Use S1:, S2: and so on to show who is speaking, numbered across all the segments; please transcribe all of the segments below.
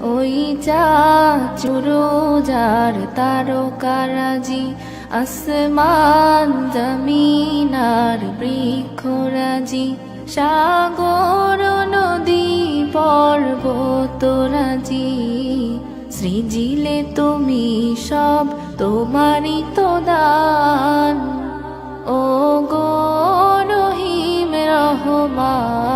S1: ওই যা চুরো যার তারকারাজি, আসমান জমিনার বৃক্ষরাজি, সাগর নদী পর্বতরাজি সৃজিলে তুমি সব, তোমারই তো দান। ও গো রহিম রহমান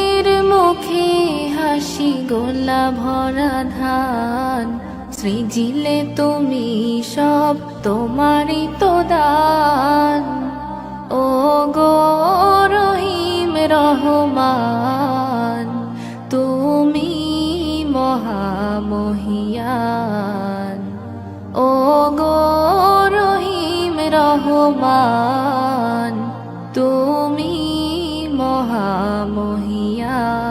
S1: মুখে হাসি গোলা ভরা ধান। সৃজিলে তুমি সব, তোমারই তো দান। ও গো রহিম রহমান, তুমি মহামহিয়ান। ও গো রহিম রহমান, তুমি মহামহিয়ান।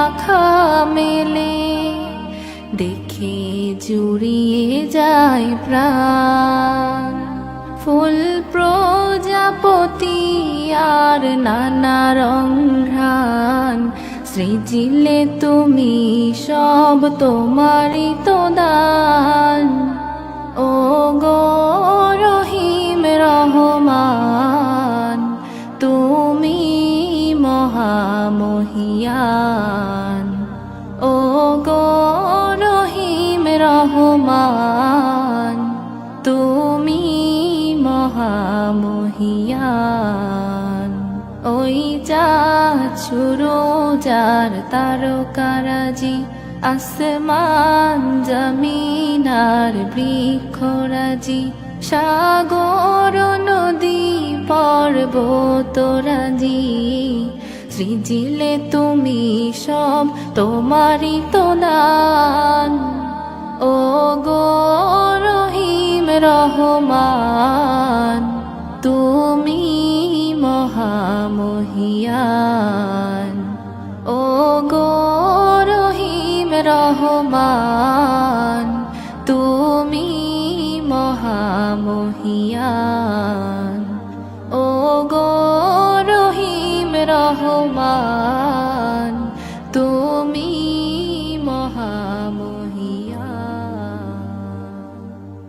S1: পাখা মেলে, দেখে জুড়িয়ে যায় প্রাণ। ফুল প্রজাপতি আর নানা রং ঘ্রাণ, সৃজিলে তুমি সব তোমারই তো দান। ও গো মহামহিয়ান ও গো রহিম রহমান, তুমি মহামহিয়ান। ওই যা ছুরো যার তারকারাজি, আসমান জমিনার বৃক্ষরাজি সাগর নদী পর্বতরাজি সৃজিলে তুমি সব, তোমারই তো দান ও গো রহিম রহমান, তুমি মহামহিয়ান। ও গো রহিম রহমান। মহামহিয়ান ও গো রহিম রহমান